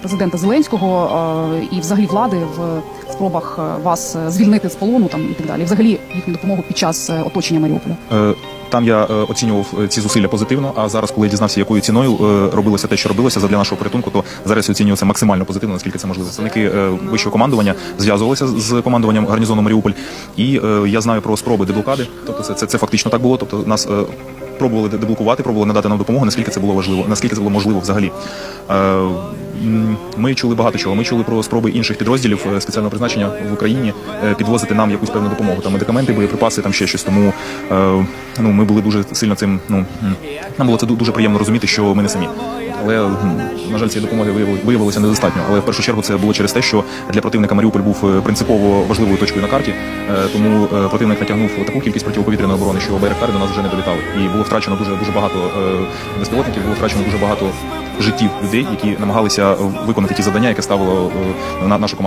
президента Зеленського е, і взагалі влади в спробах е, вас е, звільнити з полону там і так далі. Взагалі їхню допомогу під час оточення Маріуполя. Там я оцінював ці зусилля позитивно. А зараз, коли я дізнався, якою ціною робилося те, що робилося для нашого порятунку, то зараз я оцінюю це максимально позитивно, наскільки це можливо. Представники вищого командування зв'язувалися з командуванням гарнізону Маріуполь, і я знаю про спроби деблокади. Тобто, це, це, це фактично так було. Тобто нас пробували деблокувати, пробували надати нам допомогу, наскільки це було важливо, наскільки це було можливо взагалі. Ми чули багато чого. Ми чули про спроби інших підрозділів е, спеціального призначення в Україні е, підвозити нам якусь певну допомогу, там медикаменти, боєприпаси, там ще щось. Тому е, ну ми були дуже сильно цим. Ну нам було це дуже приємно розуміти, що ми не самі. Але на жаль, цієї допомоги виявилося недостатньо. Але в першу чергу це було через те, що для противника Маріуполь був принципово важливою точкою на карті. Тому противник натягнув таку кількість протиповітряної оборони, що байрактари до нас вже не долітали. І було втрачено дуже дуже багато безпілотників, було втрачено дуже багато життів людей, які намагалися виконати ті завдання, яке ставило е, на нашу команду.